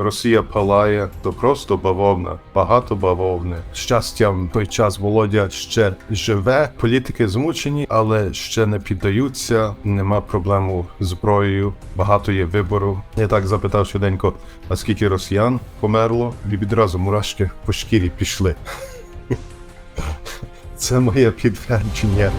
Росія палає, то просто бавовна, багато бавовни. Щастям, той час Володя ще живе. Політики змучені, але ще не піддаються. Нема проблему з зброєю. Багато є вибору. Я так запитав щоденько, а скільки росіян померло, і відразу мурашки по шкірі пішли. Це моє підтвердження.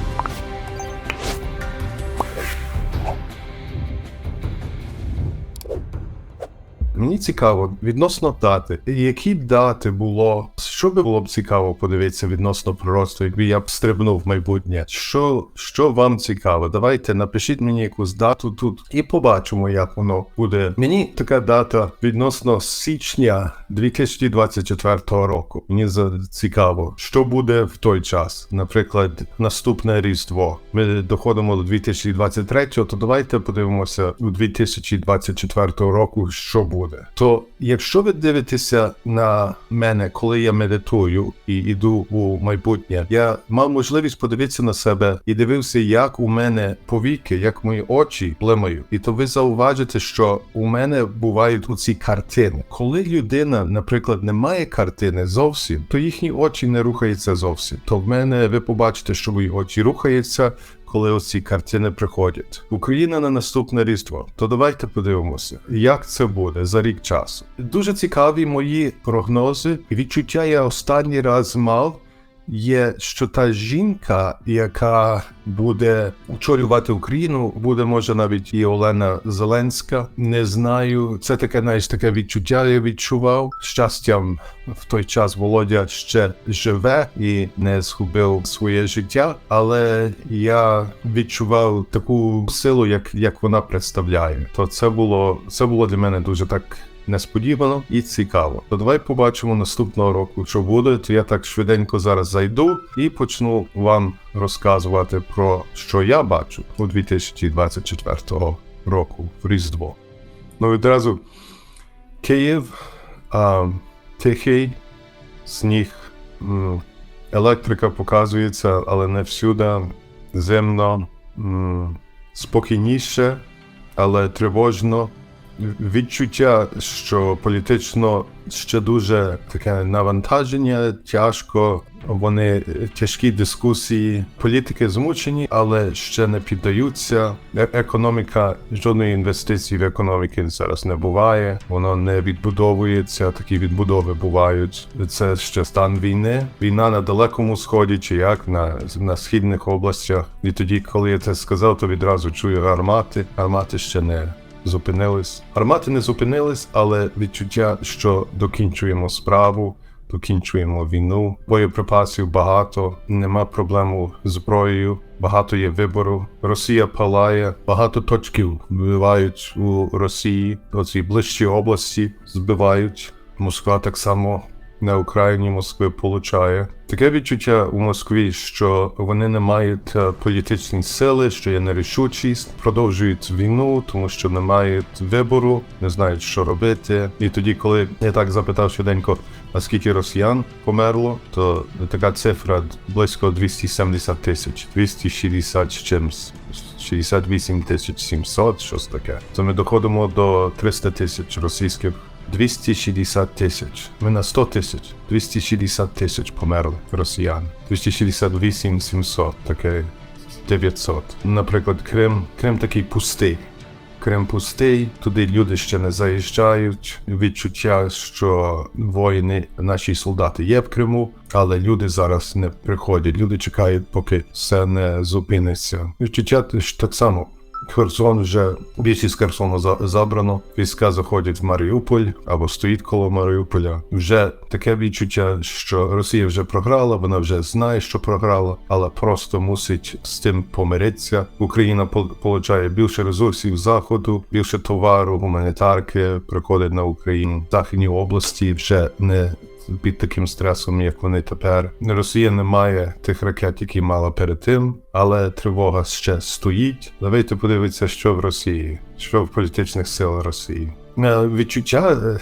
Мені цікаво відносно дати. Які дати було? Що би було б цікаво подивитися відносно пророцтва, якби я б стрибнув в майбутнє? Що, що вам цікаво? Давайте напишіть мені якусь дату тут і побачимо, як воно буде. Мені така дата відносно січня 2024 року. Мені цікаво, що буде в той час. Наприклад, наступне різдво. Ми доходимо до 2023, то давайте подивимося у 2024 року, що буде. То якщо ви дивитеся на мене, коли я медитую і йду у майбутнє, я мав можливість подивитися на себе і дивився, як у мене повіки, як мої очі блимають. І то ви зауважите, що у мене бувають оці картини. Коли людина, наприклад, не має картини зовсім, то їхні очі не рухаються зовсім. То в мене ви побачите, що мої очі рухаються. Коли оці картини приходять, Україна на наступне різдво. То давайте подивимося, як це буде за рік часу. Дуже цікаві мої прогнози. Відчуття я останній раз мав. Є, що та жінка, яка буде очолювати Україну, буде може навіть і Олена Зеленська. Не знаю, це таке знаєш, таке відчуття. Я відчував. Щастям в той час Володя ще живе і не згубив своє життя, але я відчував таку силу, як, як вона представляє. То це було це було для мене дуже так несподівано і цікаво. То давай побачимо наступного року, що буде. То я так швиденько зараз зайду і почну вам розказувати про що я бачу у 2024 року в Різдво. Ну відразу Київ, а, тихий, сніг, електрика показується, але не всюди. Зимно, спокійніше, але тривожно відчуття, що політично ще дуже таке навантаження, тяжко. Вони тяжкі дискусії. Політики змучені, але ще не піддаються. Е- Економіка жодної інвестиції в економіки зараз не буває. Воно не відбудовується. Такі відбудови бувають. Це ще стан війни. Війна на далекому сході, чи як на, на східних областях. І тоді, коли я це сказав, то відразу чую гармати. Гармати ще не зупинились. Армати не зупинились, але відчуття, що докінчуємо справу, докінчуємо війну. Боєприпасів багато, нема проблему з зброєю. Багато є вибору. Росія палає, багато точків вбивають у Росії. Оці ближчі області збивають. Москва так само на Україні Москви получає. Таке відчуття у Москві, що вони не мають е, політичні сили, що є нерішучість, продовжують війну, тому що не мають вибору, не знають, що робити. І тоді, коли я так запитав щоденько, а скільки росіян померло, то така цифра близько 270 тисяч, 260 з чимсь. 68 тисяч 700, щось таке. То ми доходимо до 300 тисяч російських 260 тисяч. Ми на 100 тисяч. 260 тисяч померли росіян. 268 700, таке 900. Наприклад, Крим. Крим такий пустий. Крим пустий, туди люди ще не заїжджають. Відчуття, що воїни, наші солдати є в Криму, але люди зараз не приходять. Люди чекають, поки все не зупиниться. Відчуття ж так само. Херсон вже більшість за- забрано. Війська заходять в Маріуполь або стоїть коло Маріуполя. Вже таке відчуття, що Росія вже програла, вона вже знає, що програла, але просто мусить з тим помиритися. Україна пол- получає більше ресурсів заходу, більше товару, гуманітарки приходять на Україну. Західні області вже не під таким стресом, як вони тепер. Росія не має тих ракет, які мала перед тим, але тривога ще стоїть. Давайте подивитися, що в Росії, що в політичних силах Росії. Е, Відчуття. е,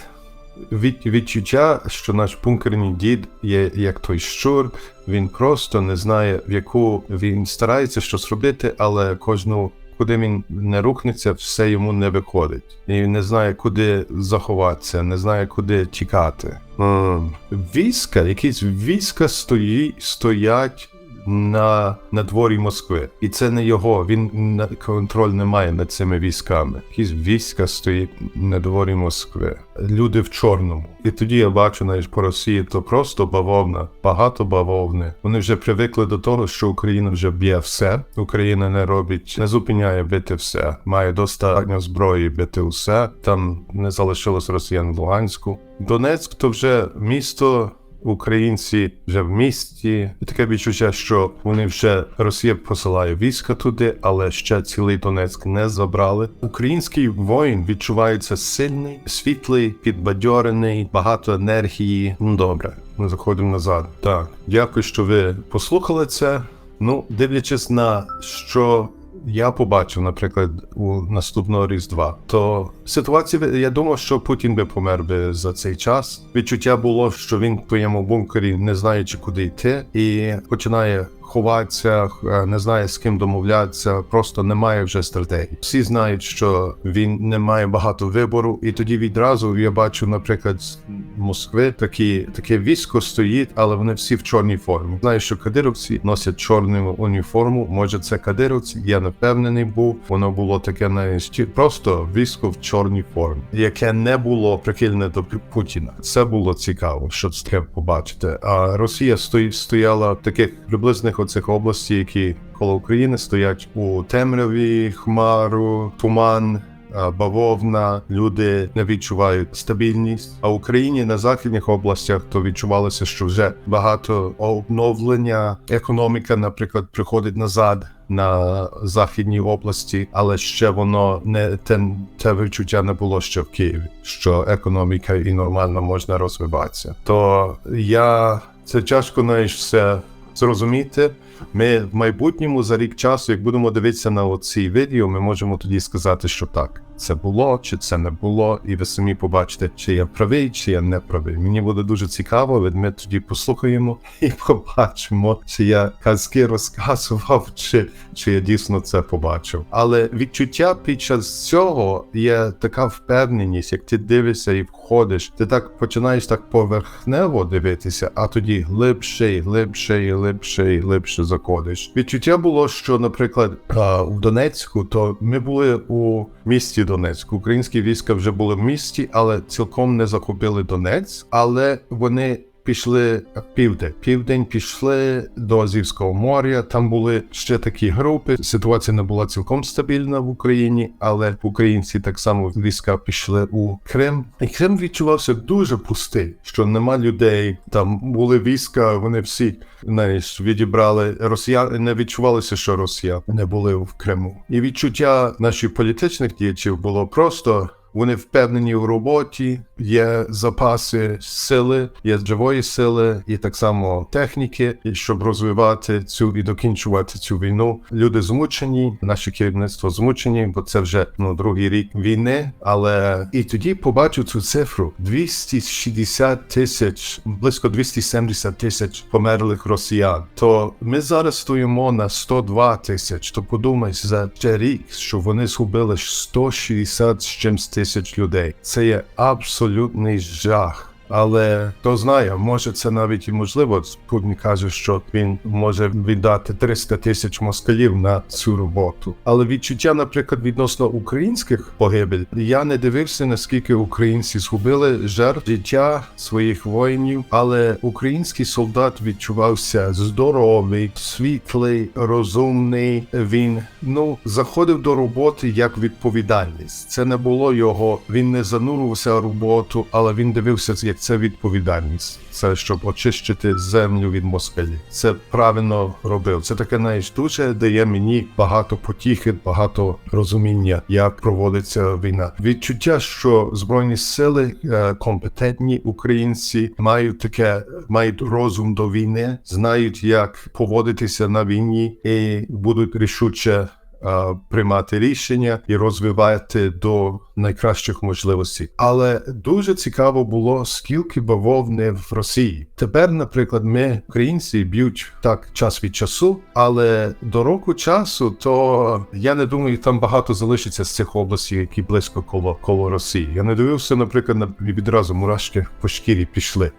Від, відчуття, що наш бункерний дід є як той щур, він просто не знає, в яку він старається щось робити, але кожну куди він не рухнеться, все йому не виходить. І не знає, куди заховатися, не знає, куди тікати. Війська, якісь війська стої, стоять на, на дворі Москви. І це не його. Він контроль не має над цими військами. Якісь війська стоять на дворі Москви. Люди в чорному. І тоді я бачу, навіть по Росії, то просто бавовна, багато бавовни. Вони вже привикли до того, що Україна вже б'є все. Україна не робить, не зупиняє бити все. Має достатньо зброї бити усе. Там не залишилось росіян в Луганську. Донецьк то вже місто. Українці вже в місті, і таке відчуття, що вони вже Росія посилає війська туди, але ще цілий Донецьк не забрали. Український воїн відчувається сильний, світлий, підбадьорений, багато енергії. Ну добре, ми заходимо назад. Так, дякую, що ви послухали це. Ну, дивлячись на що я побачив, наприклад, у наступного Різдва, то ситуація, я думав, що Путін би помер би за цей час. Відчуття було, що він в твоєму бункері, не знаючи, куди йти, і починає ховатися, е, не знає з ким домовлятися, просто немає вже стратегії. Всі знають, що він не має багато вибору, і тоді відразу я бачу, наприклад, з Москви такі таке військо стоїть, але вони всі в чорній формі. Знаю, що кадировці носять чорну уніформу. Може, це кадировці? Я не впевнений був. Воно було таке навіть просто військо в чорній формі, яке не було прихильне до Путіна. Це було цікаво, що це побачити. А Росія стої, стояла в таких приблизних оцих областей, які коло України стоять у темряві, хмару, туман. Бавовна, люди не відчувають стабільність. А в Україні на західних областях то відчувалося, що вже багато обновлення. Економіка, наприклад, приходить назад на західній області, але ще воно не те, те відчуття не було ще в Києві, що економіка і нормально можна розвиватися. То я це тяжко знаєш, все зрозуміти. Ми в майбутньому за рік часу, як будемо дивитися на оці відео, ми можемо тоді сказати, що так, це було чи це не було, і ви самі побачите, чи я правий, чи я не правий. Мені буде дуже цікаво, ми тоді послухаємо і побачимо, чи я казки розказував, чи, чи я дійсно це побачив. Але відчуття під час цього є така впевненість, як ти дивишся і входиш, ти так починаєш так поверхнево дивитися, а тоді глибше, і глибше, і глибше, і глибше заходиш. Відчуття було, що, наприклад, у Донецьку, то ми були у місті Донецьк. Українські війська вже були в місті, але цілком не захопили Донецьк, але вони. Пішли південь. Південь пішли до Азівського моря. Там були ще такі групи. Ситуація не була цілком стабільна в Україні, але українці так само війська пішли у Крим. І Крим відчувався дуже пустий, що нема людей. Там були війська, вони всі знаєш, відібрали росіяни. Не відчувалося, що росіяни не були в Криму. І відчуття наших політичних діячів було просто. Вони впевнені в роботі, є запаси сили, є живої сили, і так само техніки, і щоб розвивати цю і докінчувати цю війну. Люди змучені, наше керівництво змучені, бо це вже ну другий рік війни. Але і тоді побачу цю цифру: 260 тисяч, близько 270 тисяч померлих росіян. То ми зараз стоїмо на 102 тисяч. То подумай за ще рік, що вони згубили 160 з чимсь тисяч людей. Це є абсолютний жах. Але хто знає, може це навіть і можливо. Путін каже, що він може віддати 300 тисяч москалів на цю роботу. Але відчуття, наприклад, відносно українських погибель, я не дивився, наскільки українці згубили жертв життя своїх воїнів. Але український солдат відчувався здоровий, світлий, розумний. Він ну заходив до роботи як відповідальність. Це не було його. Він не занурювався в роботу, але він дивився як це відповідальність. Це щоб очищити землю від москалів. Це правильно робив. Це таке дуже дає мені багато потіхи, багато розуміння, як проводиться війна. Відчуття, що збройні сили е, компетентні українці мають таке, мають розум до війни, знають, як поводитися на війні, і будуть рішуче приймати рішення і розвивати до найкращих можливостей. Але дуже цікаво було, скільки бавовни в Росії. Тепер, наприклад, ми, українці, б'ють так час від часу, але до року часу, то я не думаю, там багато залишиться з цих областей, які близько коло коло Росії. Я не дивився, наприклад, на відразу мурашки по шкірі пішли.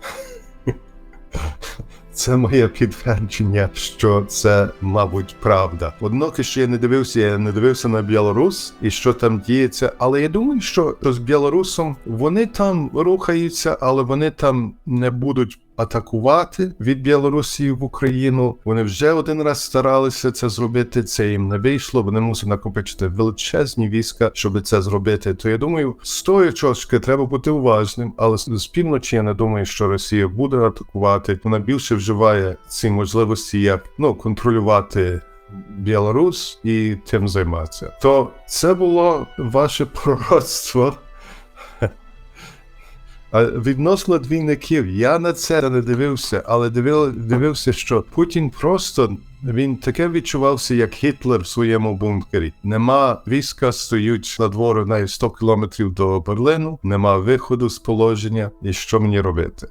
Це моє підтвердження, що це, мабуть, правда. Однаки що я не дивився, я не дивився на Білорус і що там діється. Але я думаю, що з Білорусом вони там рухаються, але вони там не будуть атакувати від Білорусі в Україну. Вони вже один раз старалися це зробити. Це їм не вийшло. Вони мусять накопичити величезні війська, щоб це зробити. То я думаю, з тої чошки треба бути уважним, але з півночі я не думаю, що Росія буде атакувати. Вона більше вживає ці можливості, як ну контролювати. Білорус і тим займатися. То це було ваше пророцтво. Відносно двійників, я на це не дивився, але дивив, дивився, що Путін просто він таке відчувався, як Гітлер в своєму бункері. Нема війська, стоють на двору на 100 кілометрів до Берлину, нема виходу з положення. І що мені робити?